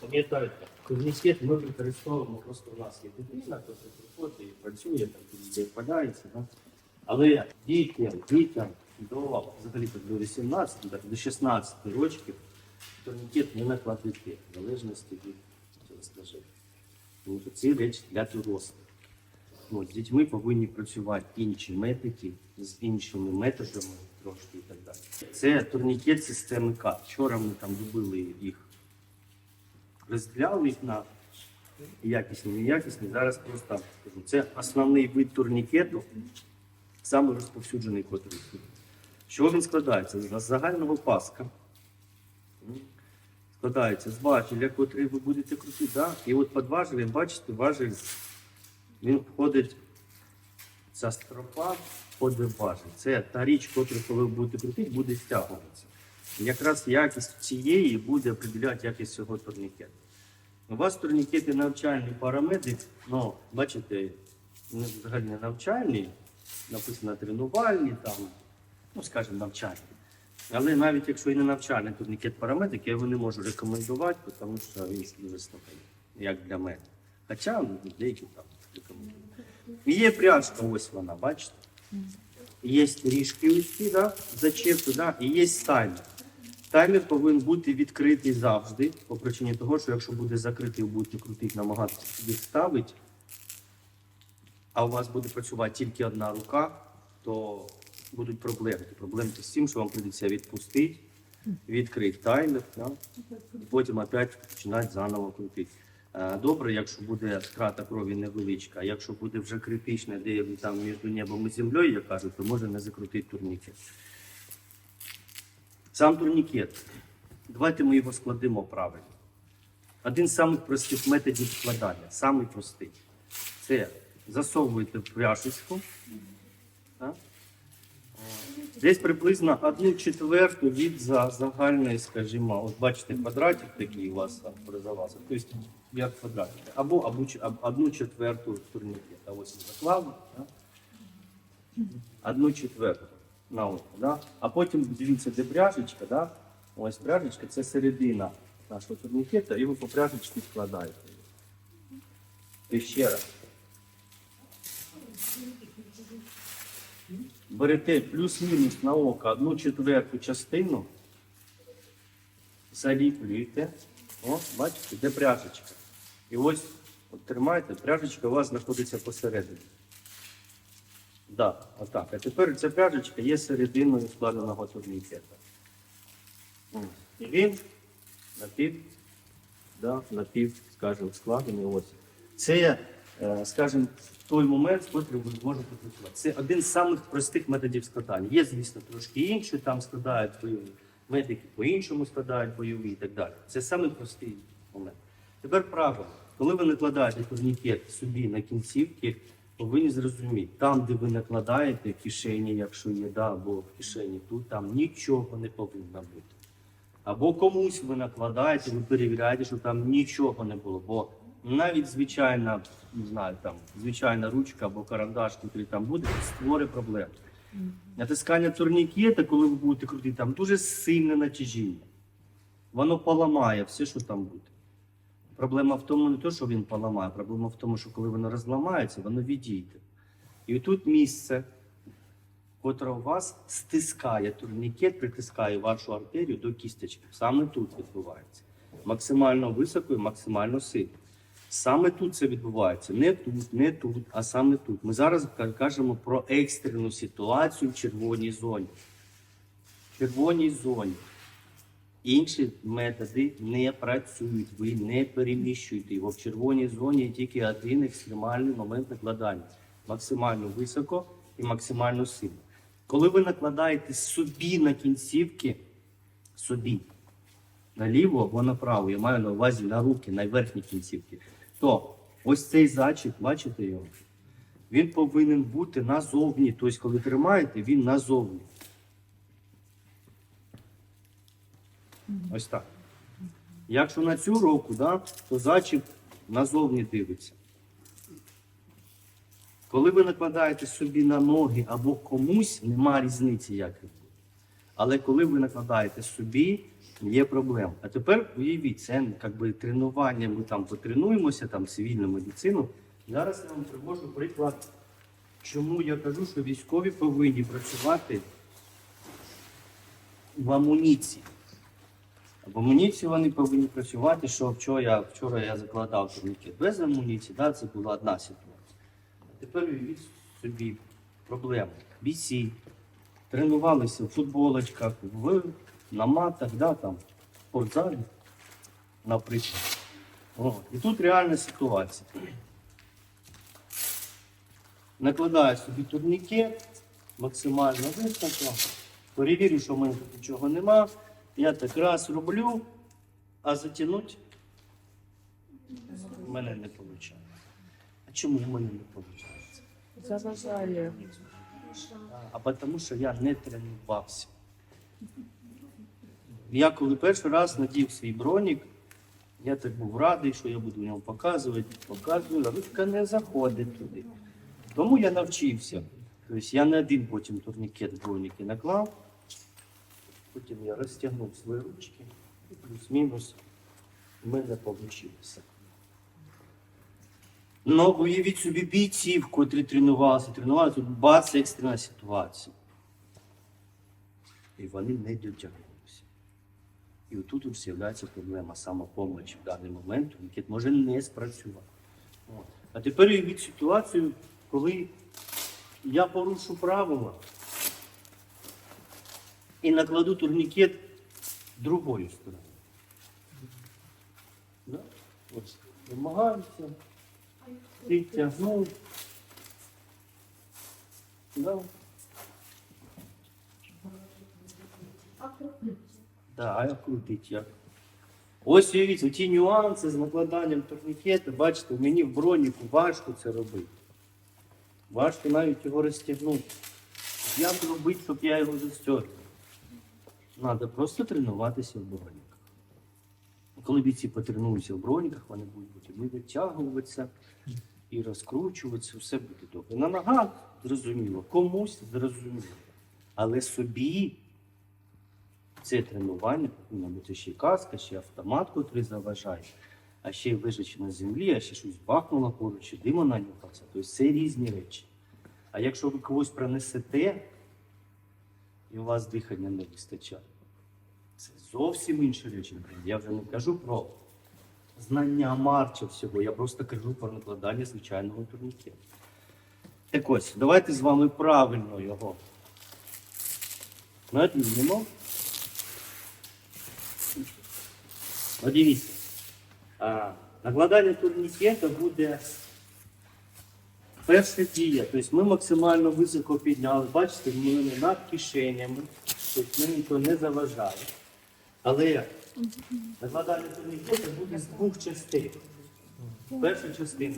Пам'ятаєте, турнікет ми використовуємо просто у нас є дитина, то що приходить і працює, там впадається. Да? Але дітям, дітям до взагалі до 18, так, до 16 років турнікет не накладати в залежності від цього скажи. Тому що ці речі для дорослих. Ну, з дітьми повинні працювати інші медики з іншими методами трошки і так далі. Це турнікет системи КАТ. Вчора ми там робили їх, розділяли їх на якісні, неякісні. Зараз просто кажу, це основний вид турнікету, саме розповсюджений котрий. Чого він складається? З загального паска. Складається з важеля, котрий ви будете крутити. Да? І от під важелем, бачите, важель він входить, ця стропа входить важель. Це та річ, котру, коли ви будете крутити, буде стягуватися. Якраз якість цієї буде определяти якість цього турнікету. У вас турнікети навчальний парамедик, ну, бачите, взагалі не навчальні, написано тренувальні, там, ну, скажімо, навчальні. Але навіть якщо і не навчальний турнікет парамедик, я його не можу рекомендувати, тому що він дуже слабий, як для мене. Хоча деякі там рекомендують. Є пряжка, ось вона, бачите? Є ріжки да, зачепки, да, і є таймер. Таймер повинен бути відкритий завжди, по причині того, що якщо буде закритий, ви будете крутити, намагатися відставити, а у вас буде працювати тільки одна рука, то будуть проблеми. Проблеми з тим, що вам прийдеться відпустити, відкрити таймер, да? потім опять починати заново крутити. Е, Добре, якщо буде втрата крові невеличка, а якщо буде вже критична, де там між небом і землею, я кажу, то може не закрутити турнікет. Сам турнікет. Давайте ми його складемо правильно. Один з самих простих методів складання, самий простий. Це засовуєте так? Десь приблизно одну четверту від за загальної, скажімо, от бачите, квадратик такий у вас там призалазить, тобто як квадратик. Або, або одну четверту турнікета. Ось так? Одну четверту на око, да? А потім дивіться, де пряжечка, да? ось пряжечка, це середина нашого турнікета, і ви по пряжечці складаєте. І ще раз. берете плюс-мінус на око одну четверту частину, заліплюєте. О, бачите, де пряжечка. І ось от тримаєте, пряжечка у вас знаходиться посередині. Да, отак. А тепер ця пряжечка є серединою складеного турнікета. І він напів, да, напів, скажімо, складений. Ось. Це, е, скажімо, той момент, котрий ви можете працювати. Це один з самих простих методів складання. Є, звісно, трошки інші, там складають бойові. Медики по-іншому складають бойові і так далі. Це самий простий момент. Тепер правило. Коли ви накладаєте турнікет собі на кінцівки, повинні зрозуміти, там, де ви накладаєте кишені, якщо є, да, або в кишені тут, там нічого не повинно бути. Або комусь ви накладаєте, ви перевіряєте, що там нічого не було. Бо навіть звичайна, не знаю, там, звичайна ручка або карандаш, який там буде, створює проблеми. Натискання турнікета, коли ви будете крутити, там дуже сильне натяжіння. Воно поламає все, що там буде. Проблема в тому, не то, що він поламає, проблема в тому, що коли воно розламається, воно відійде. І тут місце, котре у вас стискає турнікет, притискає вашу артерію до кісточки. Саме тут відбувається. Максимально високо і максимально сильно. Саме тут це відбувається. Не тут, не тут, а саме тут. Ми зараз кажемо про екстрену ситуацію в червоній зоні. В червоній зоні. Інші методи не працюють, ви не переміщуєте його. В червоній зоні є тільки один екстремальний момент накладання. Максимально високо і максимально сильно. Коли ви накладаєте собі на кінцівки, собі, наліво або направо, я маю на увазі на руки, на верхні кінцівки, то ось цей зачіп, бачите його? Він повинен бути назовні. Тобто, коли тримаєте, він назовні. Ось так. Якщо на цю руку, да, то зачіп назовні дивиться. Коли ви накладаєте собі на ноги або комусь, нема різниці, як він буде. Але коли ви накладаєте собі, є проблема. А тепер уявіть, це якби тренування, ми там потренуємося, там цивільну медицину. Зараз я вам привожу приклад, чому я кажу, що військові повинні працювати в амуніції. В амуніції вони повинні працювати, що вчора я, вчора я закладав турнікет без амуніції, да, це була одна ситуація. А тепер уявіть собі проблему. Бійці тренувалися в футболочках, в, на матах, да, там, в спортзалі, наприклад. О, і тут реальна ситуація. Накладаю собі турнікет, максимально високо, перевірю, що в мене тут нічого нема. Я так раз роблю, а затягнути в мене не виходить. А чому в мене не виходить? Заважає. А тому що я не тренувався. Я коли перший раз надів свій бронік, я так був радий, що я буду в ньому показувати, показую, а ручка не заходить туди. Тому я навчився. Тобто я не один потім турнікет броніки наклав, потім я розтягнув свої ручки, і плюс-мінус в мене вийшло. Ну, уявіть собі бійців, котрі тренувалися, тренувалися, тут бац, екстрена ситуація. І вони не дотягнулися. І отут ось з'являється проблема самопомочі в даний момент, який може не спрацювати. От. А тепер уявіть ситуацію, коли я порушу правила і накладу турнікет другою стороною. Да? Ось, намагаюся. Підтягнув. Да. Да, крутить як. Ось уявіть, ті нюанси з накладанням турнікету, бачите, мені в броніку важко це робити. Важко навіть його розтягнути. Як робити, щоб я його застягнув? Треба просто тренуватися в броніках. Коли бійці потренуються в броніках, вони будуть і витягуватися, і розкручуватися, все буде добре. На ногах зрозуміло, комусь зрозуміло. Але собі це тренування повинна бути ще каска, ще автомат, котрий заважає, а ще лежачи на землі, а ще щось бахнуло поруч, і дима нанюхався. Тобто це різні речі. А якщо ви когось пронесете, і у вас дихання не вистачає, це зовсім інші речі. Я вже не кажу про знання марча всього, я просто кажу про накладання звичайного турнікету. Так ось, давайте з вами правильно його надінемо. От дивіться, а, накладання турнікета буде перша дія. Тобто ми максимально високо підняли, бачите, ми над кишенями, тобто мені то не заважає. Але накладання турнікета буде з двох частин. Перша частина.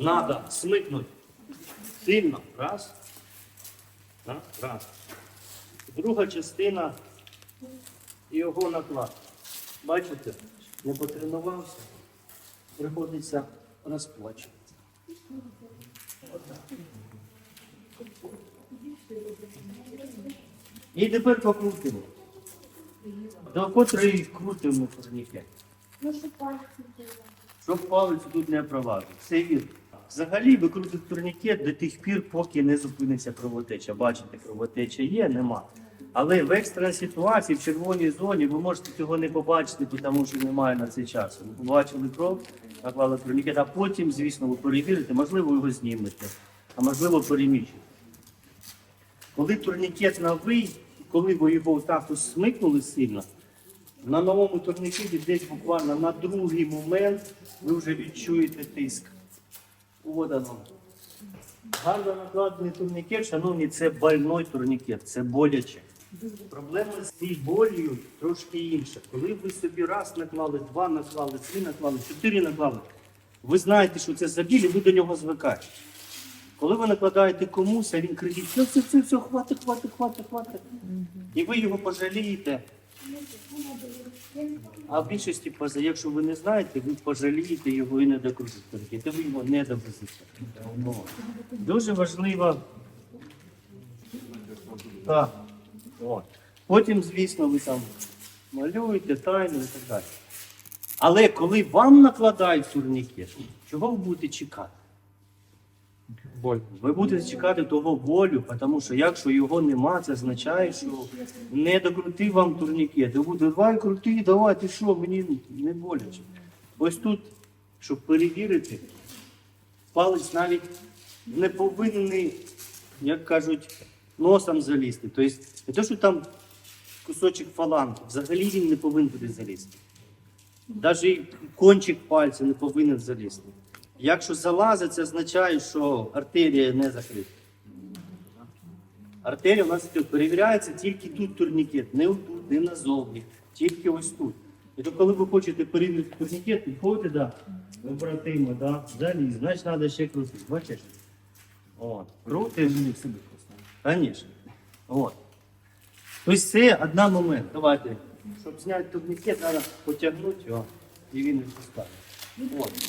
Надо смикнути сильно. Раз. Раз. Раз. Друга частина його наклад. Бачите, не потренувався, приходиться розплачувати. Отак. І тепер покрутимо. До котрої крутимо турнікет. Щоб палець тут не провадив. Це вірно. Взагалі ви крутите турнікет до тих пір, поки не зупиниться кровотеча. Бачите, кровотеча є, нема. Але в екстреній ситуації, в червоній зоні, ви можете цього не побачити, тому що немає на це часу. Ви побачили кров, наклали турнікет, а потім, звісно, ви перевірите, можливо, його знімете, а можливо, переміщите. Коли турнікет новий, коли ви його так смикнули сильно, на новому турнікеті десь буквально на другий момент ви вже відчуєте тиск. От воно. Гарно накладений турнікет, шановні, це больной турнікет, це боляче. Проблема з болью трошки інша. Коли ви собі раз наклали, два наклали, три наклали, чотири наклали, ви знаєте, що це за біль, і ви до нього звикаєте. Коли ви накладаєте комусь, а він кричить, все, все, все, все, хватить, хватить, хватить, хватить. І ви його пожалієте. А в більшості, якщо ви не знаєте, ви пожалієте його і не докрутите. Ви його не довезете. Дуже важливо Так. От. Потім, звісно, ви там малюєте тайну і так далі. Але коли вам накладають турнікет, чого ви будете чекати? Боль. Ви будете чекати того болю, тому що якщо його нема, це означає, що не докрутив вам турнікет. Ви будете, давай крути, давай, ти що, мені не боляче. Ось тут, щоб перевірити, палець навіть не повинен, як кажуть, носом залізти. Тобто, не те, що там кусочок фаланги, взагалі він не повинен туди залізти. Навіть кончик пальця не повинен залізти. Якщо залазить, це означає, що артерія не закрита. Артерія у нас перевіряється тільки тут турнікет, не отут, не назовні, тільки ось тут. І то коли ви хочете перевірити турнікет, підходите, да, побратими, да, заліз, значить треба ще крутити. Бачиш? От. Крутиш. Звісно. От. Тобто це один момент. Давайте. Щоб зняти турнікет, треба потягнути його і він відпускає. От.